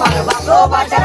ভালোবাসো বাজার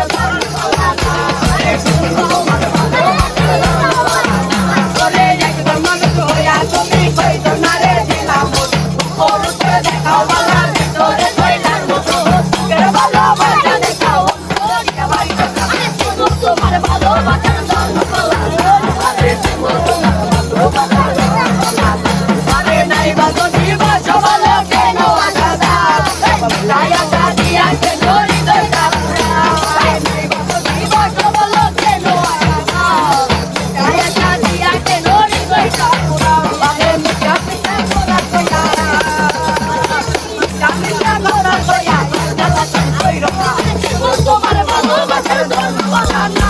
Banana